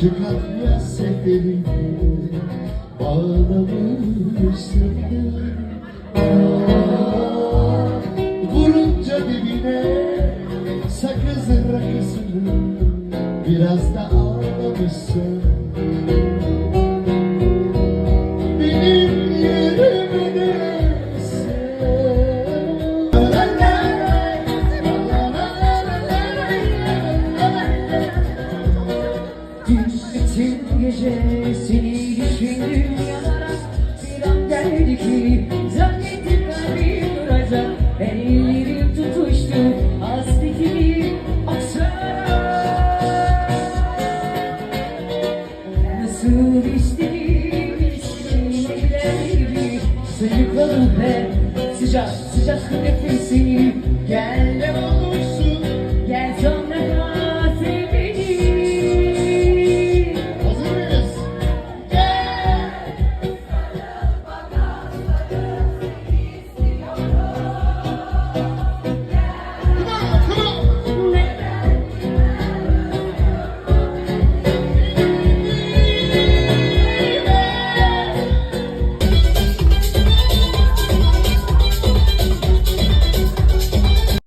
Çıkan ya seferini Bağlamışsın Vurunca dibine Sakız rakısını Biraz da ağlamışsın Bütün gece seni düşündüm yanarak Bir an geldi ki zannettim kalbim duracak. Ellerim tutuştu hasretimi aksarak Nasıl istedim şeyler gibi. Sayıkladım hep sıcak sıcak nefesini